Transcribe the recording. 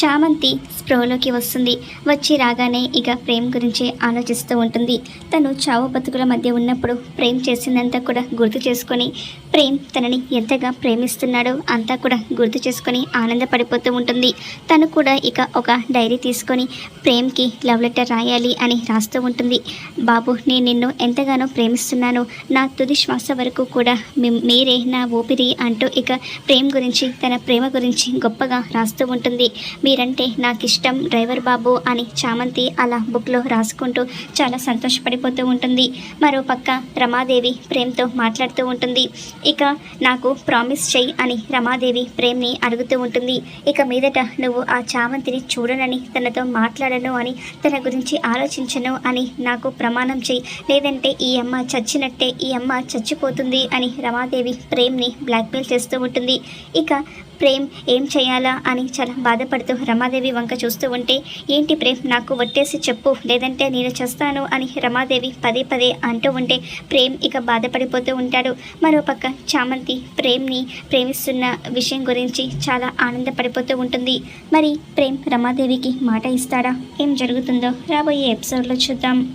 చామంతి స్ప్రోలోకి వస్తుంది. వచ్చి రాగానే ఇక ప్రేమ్ గురించి ఆలోచిస్తూ ఉంటుంది. తను చావు బతుకుల మధ్య ఉన్నప్పుడు ప్రేమ్ చేసిందంతా కూడా గుర్తు చేసుకొని ప్రేమ్ తనని ఎంతగా ప్రేమిస్తున్నాడో అంతా కూడా గుర్తు చేసుకొని ఆనందపడిపోతూ ఉంటుంది. తను కూడా ఇక ఒక డైరీ తీసుకొని ప్రేమ్కి లవ్ లెటర్ రాయాలి అని రాస్తూ ఉంటుంది. బాబు నేను నిన్ను ఎంతగానో ప్రేమిస్తున్నాను. నా తుది శ్వాస వరకు కూడా మీరే నా ఊపిరి అంటూ ఇక ప్రేమ్ గురించి తన ప్రేమ గురించి గొప్పగా రాస్తూ ఉంటుంది. మీరంటే నాకు ఇష్టం డ్రైవర్ బాబు అని చామంతి అలా బుక్లో రాసుకుంటూ చాలా సంతోషపడిపోతూ ఉంటుంది. మరో పక్క రమాదేవి ప్రేమ్తో మాట్లాడుతూ ఉంటుంది. ఇక నాకు ప్రామిస్ చెయ్యి అని రమాదేవి ప్రేమ్ని అడుగుతూ ఉంటుంది. ఇక మీదట నువ్వు ఆ చామంతిని చూడనని తనతో మాట్లాడను అని తన గురించి ఆలోచించను అని నాకు ప్రమాణం చెయ్యి. లేదంటే ఈ అమ్మ చచ్చినట్టే ఈ అమ్మ చచ్చిపోతుంది అని రమాదేవి ప్రేమ్ని బ్లాక్మెయిల్ చేస్తూ ఉంటుంది. ఇక ప్రేమ్ ఏం చేయాలా అని చాలా బాధపడుతూ రమాదేవి వంక చూస్తూ ఉంటే ఏంటి ప్రేమ్ నాకు వట్టేసి చెప్పు లేదంటే నేను చేస్తాను అని రమాదేవి పదే పదే అంటూ ఉంటే ప్రేమ్ ఇక బాధపడిపోతూ ఉంటాడు. మరోపక్క చామంతి ప్రేమ్ని ప్రేమిస్తున్న విషయం గురించి చాలా ఆనందపడిపోతూ ఉంటుంది. మరి ప్రేమ్ రమాదేవికి మాట ఇస్తాడా? ఏం జరుగుతుందో రాబోయే ఎపిసోడ్లో చూద్దాం.